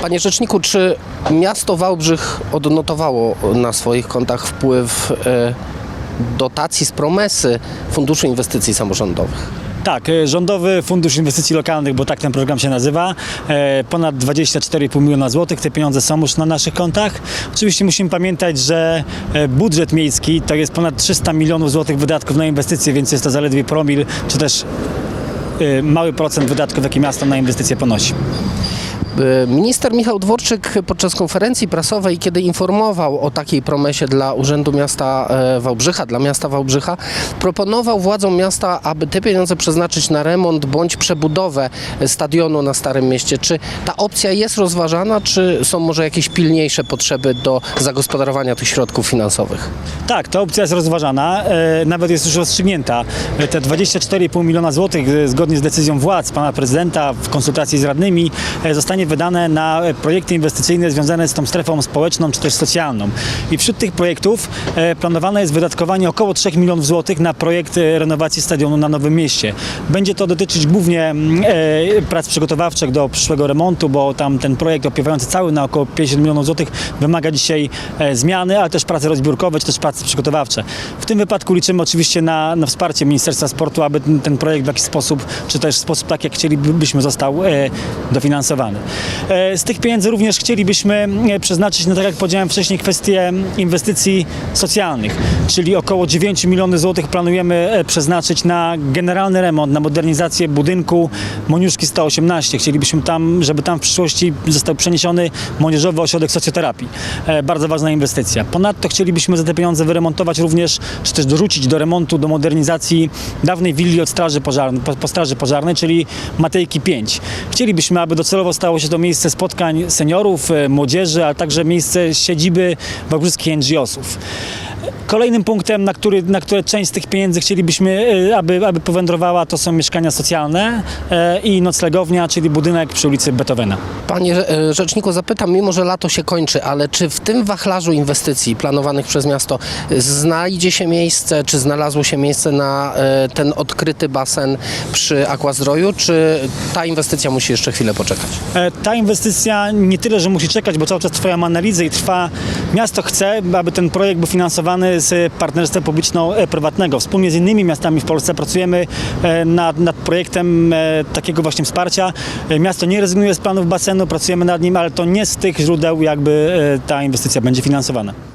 Panie Rzeczniku, czy miasto Wałbrzych odnotowało na swoich kontach wpływ e, dotacji z promesy Funduszu Inwestycji Samorządowych? Tak, e, Rządowy Fundusz Inwestycji Lokalnych, bo tak ten program się nazywa, e, ponad 24,5 miliona złotych. Te pieniądze są już na naszych kontach. Oczywiście musimy pamiętać, że budżet miejski to jest ponad 300 milionów złotych wydatków na inwestycje, więc jest to zaledwie promil, czy też mały procent wydatków, jakie miasto na inwestycje ponosi. E, Minister Michał Dworczyk podczas konferencji prasowej, kiedy informował o takiej promesie dla Urzędu Miasta e, Wałbrzycha, dla miasta Wałbrzycha, proponował władzom miasta, aby te pieniądze przeznaczyć na remont bądź przebudowę stadionu na Starym Mieście. Czy ta opcja jest rozważana, czy są może jakieś pilniejsze potrzeby do zagospodarowania tych środków finansowych? Tak, ta opcja jest rozważana, e, nawet jest już rozstrzygnięta. Te 24,5 miliona złotych, zgodnie z decyzją władz pana prezydenta w konsultacji z radnymi, e, zostanie wydane na projekty inwestycyjne związane z tą strefą społeczną czy też socjalną. I wśród tych projektów e, planowane jest wydatkowanie około 3 milionów złotych na projekt e, renowacji stadionu na Nowym Mieście. Będzie to dotyczyć głównie mm, e, prac przygotowawczych do przyszłego remontu, bo tam ten projekt opiewający cały na około 50 milionów złotych wymaga dzisiaj zmiany, ale też prace rozbiórkowe, czy też prace przygotowawcze. W tym wypadku liczymy oczywiście na, na wsparcie Ministerstwa Sportu, aby ten, projekt w jakiś sposób, czy też w sposób tak, jak chcielibyśmy, został dofinansowany. E, z tych pieniędzy również chcielibyśmy e, przeznaczyć, no tak jak powiedziałem wcześniej, kwestie inwestycji socjalnych, czyli około 9 milionów złotych planujemy e, przeznaczyć na generalny remont, na modernizację budynku Moniuszki 118. Chcielibyśmy tam, żeby tam w przyszłości został przeniesiony młodzieżowy ośrodek socjoterapii. Bardzo ważna inwestycja. Ponadto chcielibyśmy za te pieniądze wyremontować również, czy też dorzucić do remontu, do modernizacji dawnej willi od straży pożarnej, po, po straży pożarnej, czyli Matejki 5. Chcielibyśmy, aby docelowo stało się to miejsce spotkań seniorów, e, młodzieży, a także miejsce siedziby wałbrzyskich NGO-sów. Kolejnym punktem, na który, na które część z tych pieniędzy chcielibyśmy, e, aby, aby powędrowała, to są mieszkania socjalne e, i noclegownia, czyli budynek przy ulicy Beethovena. Panie e, Rzeczniku, zapytam, mimo że lato się kończy, ale czy w tym wachlarzu inwestycji planowanych przez miasto e, znajdzie się miejsce, czy znalazło się miejsce na e, ten odkryty basen przy Aquazdroju, czy ta inwestycja musi jeszcze chwilę poczekać? E, Ta inwestycja nie tyle, że musi czekać, bo cały czas trwają analizy i trwa. Miasto chce, aby ten projekt był finansowany z partnerstwa publiczno-prywatnego. Wspólnie z innymi miastami w Polsce pracujemy e, nad, nad projektem e, takiego właśnie wsparcia. E, Miasto nie rezygnuje z planów basenu, pracujemy nad nim, ale to nie z tych źródeł jakby e, ta inwestycja będzie finansowana.